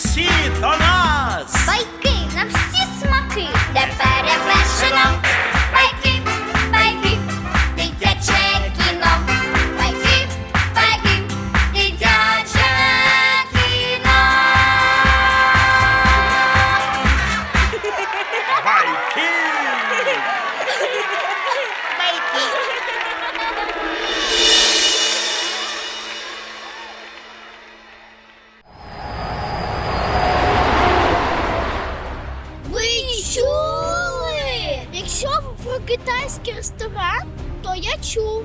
Sit ресторан, то я чув.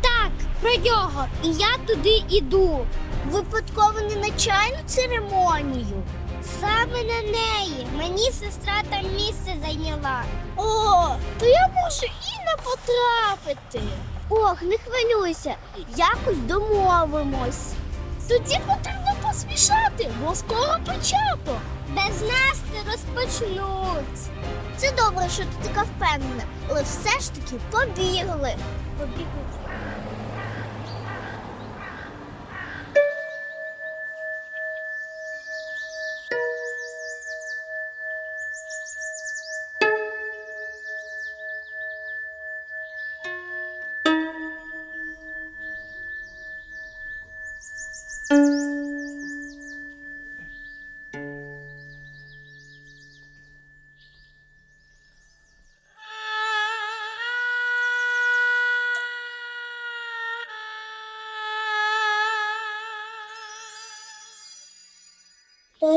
Так, про нього. І я туди іду. Випадково не на чайну церемонію. Саме на неї. Мені сестра там місце зайняла. О, то я можу і не потрапити. Ох, не хвилюйся. Якось домовимось. Тоді потрібно поспішати, бо скоро початок. Без нас не розпочнуть. Це добре, що ти така впевнена, але все ж таки побігли. Побігли.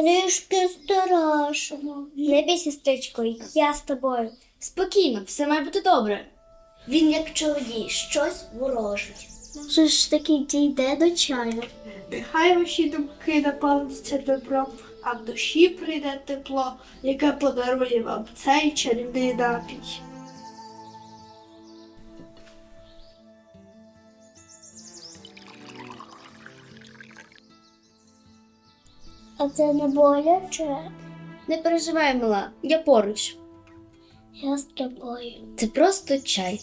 Трішки страшно. Не бій, сестричко, я з тобою. Спокійно, все має бути добре. Він як чоловік, щось ворожить. Може ж таки дійде до чаю. Нехай ваші думки наповнюються добром, а в душі прийде тепло, яке подарує вам цей чарівний напій. А це не боляче. Не переживай, мила, я поруч. Я з тобою. Це просто чай.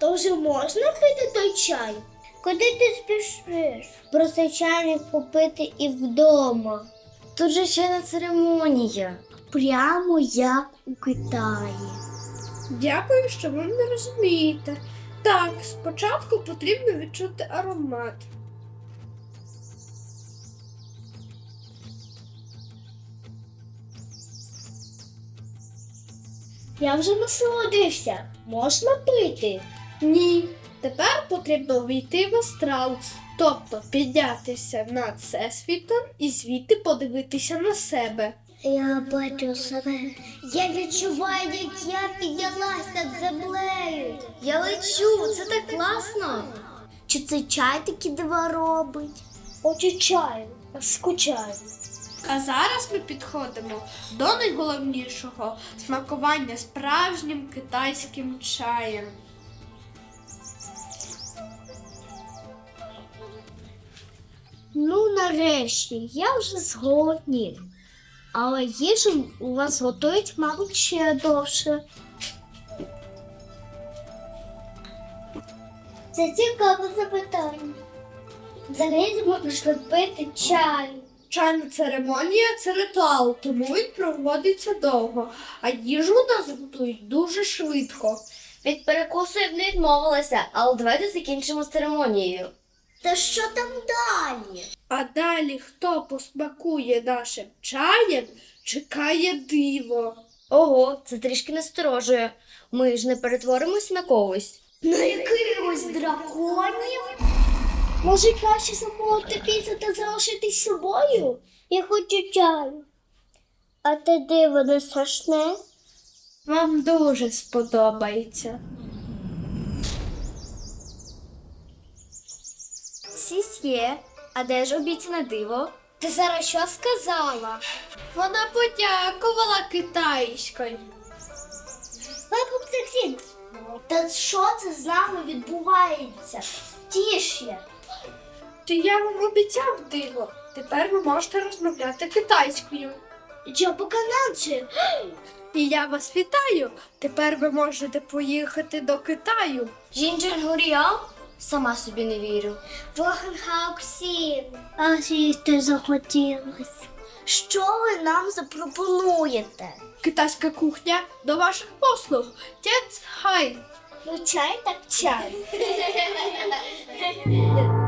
То вже можна пити той чай? Куди ти спішиш? Просто чайник попити і вдома. Тут же чайна церемонія. Прямо як у Китаї. Дякую, що ви не розумієте. Так, спочатку потрібно відчути аромат. Я вже насолодився. Можна пити? Ні, тепер потрібно війти в астрал, тобто піднятися над всесвітом і звідти подивитися на себе. Я бачу себе. Я відчуваю, як я піднялась над землею. Я лечу, це так класно. Чи це чай такі дива робить? Хочу чаю, скучаю. А зараз ми підходимо до найголовнішого смакування справжнім китайським чаєм. Ну, нарешті, я вже зголоднів. Але їжу у вас готують, мабуть, ще довше. Це цікаве запитання. Взагалі прийшли пити чай. Чайна церемонія це ритуал, тому він проводиться довго, а їжу у нас готують дуже швидко. Від перекусу я б не відмовилася, але давайте закінчимо з церемонією. Та що там далі? А далі, хто посмакує нашим чаєм, чекає диво. Ого, це трішки насторожує. Ми ж не перетворимось на когось. На якихось драконів? Може, краще замовити піцу та залишитись собою? Я хочу чаю. А те диво не страшне? Вам дуже сподобається. Сісьє, а де ж обіцяне диво? Ти зараз що сказала? Вона подякувала китайською. Цексін, та що це з нами відбувається? Тіше. Чи я вам обіцяв диво? Тепер ви можете розмовляти китайською. Джабукананче, І я вас вітаю. Тепер ви можете поїхати до Китаю. Жінджен Гуріал? Сама собі не вірю. Вахенхауксін. А їсти захотілось. що ви нам запропонуєте? Китайська кухня до ваших послуг. Тец хай. Ну, чай так чай.